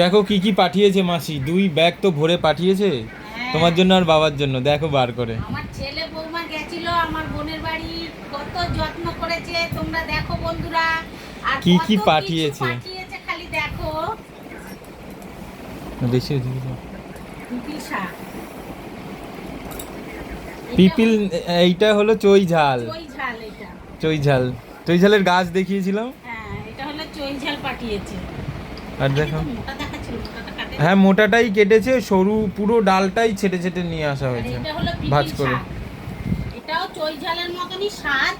দেখো কি কি পাঠিয়েছে মাসি দুই ব্যাগ তো ভরে পাঠিয়েছে। হ্যাঁ। তোমার জন্য আর বাবার জন্য দেখো বার করে। আমার ছেলে বৌমা গেছিল আমার বোনের বাড়ি কত যত্ন করেছে তোমরা দেখো বন্ধুরা। আর কি কি পাঠিয়েছে? পাঠিয়েছে খালি দেখো। পিপিল এইটা হলো চই ঝাল। চই ঝাল। চই ঝালের গাছ দেখিয়েছিলাম। হ্যাঁ এটা হলো চই ঝাল পাঠিয়েছে। আর দেখো। হ্যাঁ মোটাটাই কেটেছে সরু পুরো ডালটাই ছেটে ছেটে নিয়ে আসা হয়েছে। ভাজ করে। এটাও চই ঝালের মতনই স্বাদ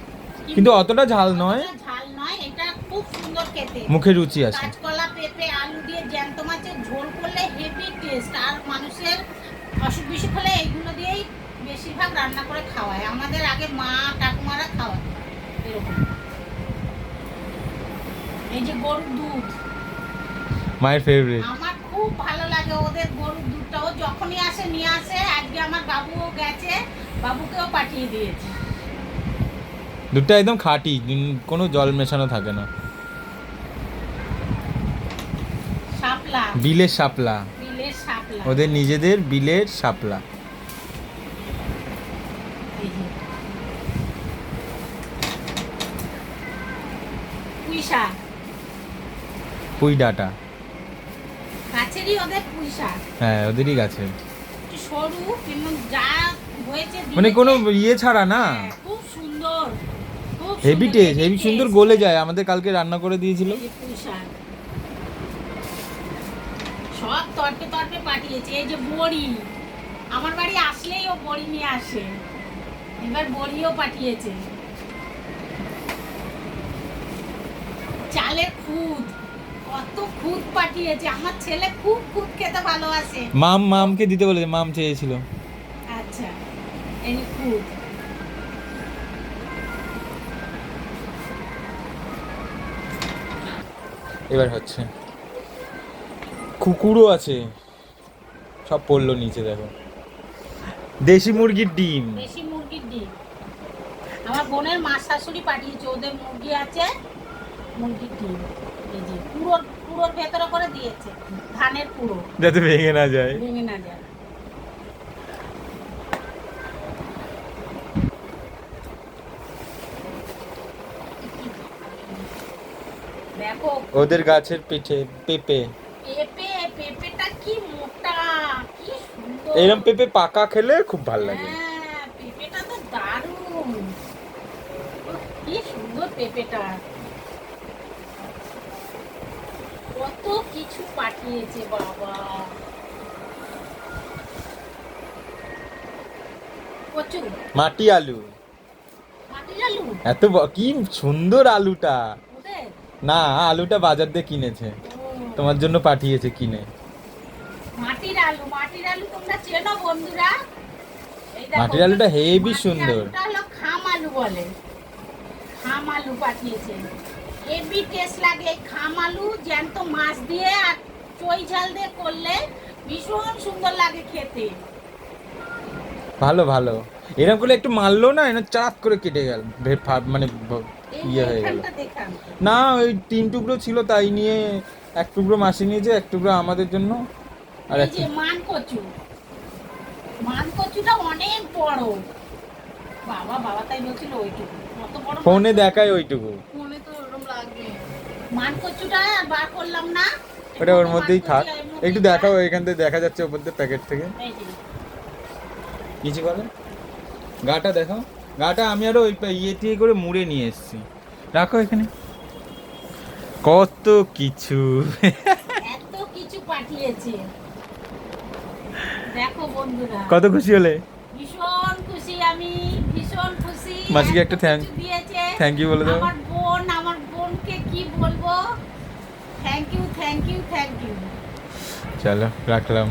কিন্তু অতটা ঝাল নয়। ঝাল নয় এটা খুব সুন্দর খেতে। মুখে রুচি আছে। কাঁচকলা পেঁপে আলু দিয়ে জ্যান্ত মাছের ঝোল করলে হেভি টেস্ট আর মানুষের অসুখ বিসুখ হলে এইগুলো দিয়েই বেশিরভাগ রান্না করে খাওয়ায়। আমাদের আগে মা ঠাকুমারা খাওয়ায় এরকম। এই যে গরুর দুধ। মায়ের ফেভারিট আমার খুব ভালো লাগে ওদের গরুর দুধটা। ও যখনই আসে নিয়ে আসে আজকে আমার বাবুও গেছে বাবুকেও পাঠিয়ে দিয়েছে। দুধটা একদম খাঁটি কোনো জল মেশানো থাকে না। শাপলা। বিলের শাপলা। বিলের শাপলা। ওদের নিজেদের বিলের শাপলা। পুই ডাটা। গাছেরই ওদের পুঁই হ্যাঁ ওদেরই গাছের। সরু কিন্তু যা হয়েছে মানে কোনো ইয়ে ছাড়া না? হ্যাঁ, খুব সুন্দর। হেভি টেস্ট হেভি সুন্দর গলে যায়। আমাদের কালকে রান্না করে দিয়েছিল। সব তরপে তরপে পাঠিয়েছে। এই যে বড়ি। আমার বাড়ি আসলেই ও বড়ি নিয়ে আসে। এবার বড়িও পাঠিয়েছে। চালের খুদ। কত খুদ পাঠিয়েছে। আমার ছেলে খুব খুদ খেতে ভালোবাসে। মাম মামকে দিতে বলেছে মাম চেয়েছিল। আচ্ছা এই খুদ। এবার হচ্ছে। কুকুরও আছে। সব পড়ল নিচে দেখো। দেশি মুরগির ডিম। দেশি মুরগির ডিম। আমার বোনের মা শাশুড়ি পাঠিয়েছে ওদের মুরগি আছে। মুরগির ডিম। এই যে পুরোর পুরোর ভেতরে করে দিয়েছে। ধানের পুরো। যাতে ভেঙে না যায়। ভেঙে না যায়। ওদের গাছের পিঠে পেঁপে। পেঁপে পেঁপেটা কি মোটা কি সুন্দর। এরম পেঁপে পাকা খেলে খুব ভালো লাগে। হ্যাঁ পেঁপেটা তো দারুণ। কি সুন্দর পেঁপেটা কত কিছু পাঠিয়েছে বাবা। মাটি আলু। এত কি সুন্দর আলুটা। না আলুটা বাজার দিয়ে কিনেছে। তোমার জন্য পাঠিয়েছে কিনে। মাটির আলু মাটির আলু তোমরা চেনো বন্ধুরা? মাটির আলুটা হেবি মাটির সুন্দর। খাম আলু বলে। খাম আলু পাঠিয়েছে। হেভি টেস্ট লাগে খাম আলু জ্যান্ত মাছ দিয়ে আর চই ঝাল দিয়ে করলে ভীষণ সুন্দর লাগে খেতে। ভালো ভালো। এরকম করলে একটু মারলো না এনে চাপ করে কেটে গেল মানে ইয়ে হয়ে গেল। না ওই তিন টুকরো ছিল তাই নিয়ে এক টুকরো মাসি নিয়েছে এক টুকরো আমাদের জন্য। আর এক মান কচু মান কচুটা অনেক বড়। বাবা বাবা তাই বলছিল ওইটুকু। কত বড় ফোনে দেখায় ওইটুকু। বার করলাম না। ওটা ওর মধ্যেই থাক। একটু দেখাও এখান থেকে দেখা যাচ্ছে ওপর দিয়ে প্যাকেট থেকে। কিছু বলে? গাটা দেখো গাটা আমি আরও ওই ইয়ে দিয়ে করে মুড়ে নিয়ে এসেছি। রাখো এখানে। কত কিছু। এত কিছু পাঠিয়েছে। দেখো বন্ধুরা। কত খুশি হলে? ভীষণ খুশি আমি ভীষণ খুশি। মাসিকে একটা দিয়েছে। থ্যাংক ইউ বলে দাও আমার বোন আমার বোনকে কি বলব thank you thank you thank you চলো রাখলাম